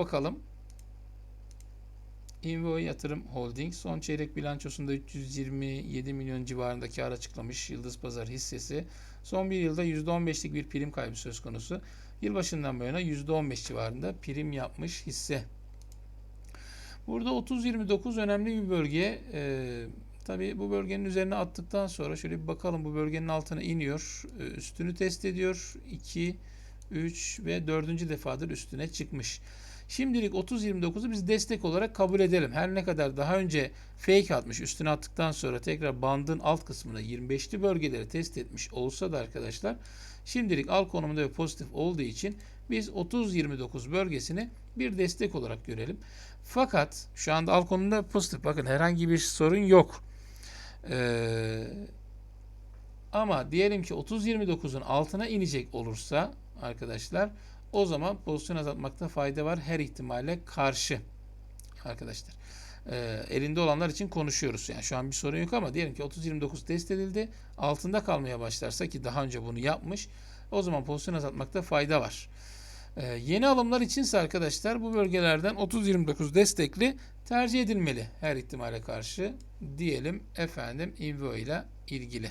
bakalım. Invo Yatırım Holding son çeyrek bilançosunda 327 milyon civarında kar açıklamış Yıldız Pazar hissesi. Son bir yılda %15'lik bir prim kaybı söz konusu. Yılbaşından bu yana %15 civarında prim yapmış hisse. Burada 30-29 önemli bir bölge. Ee, tabii bu bölgenin üzerine attıktan sonra şöyle bir bakalım bu bölgenin altına iniyor. Ee, üstünü test ediyor. 2, 3 ve 4. defadır üstüne çıkmış. Şimdilik 30-29'u biz destek olarak kabul edelim. Her ne kadar daha önce fake atmış üstüne attıktan sonra tekrar bandın alt kısmına 25'li bölgeleri test etmiş olsa da arkadaşlar şimdilik al konumunda ve pozitif olduğu için biz 30-29 bölgesini bir destek olarak görelim. Fakat şu anda al konumunda pozitif. Bakın herhangi bir sorun yok. Ee, ama diyelim ki 30-29'un altına inecek olursa arkadaşlar o zaman pozisyon azaltmakta fayda var her ihtimale karşı arkadaşlar. Ee, elinde olanlar için konuşuyoruz. Yani şu an bir sorun yok ama diyelim ki 30-29 test edildi. Altında kalmaya başlarsa ki daha önce bunu yapmış. O zaman pozisyon azaltmakta fayda var. Ee, yeni alımlar içinse arkadaşlar bu bölgelerden 30-29 destekli tercih edilmeli her ihtimale karşı diyelim efendim Invo ile ilgili.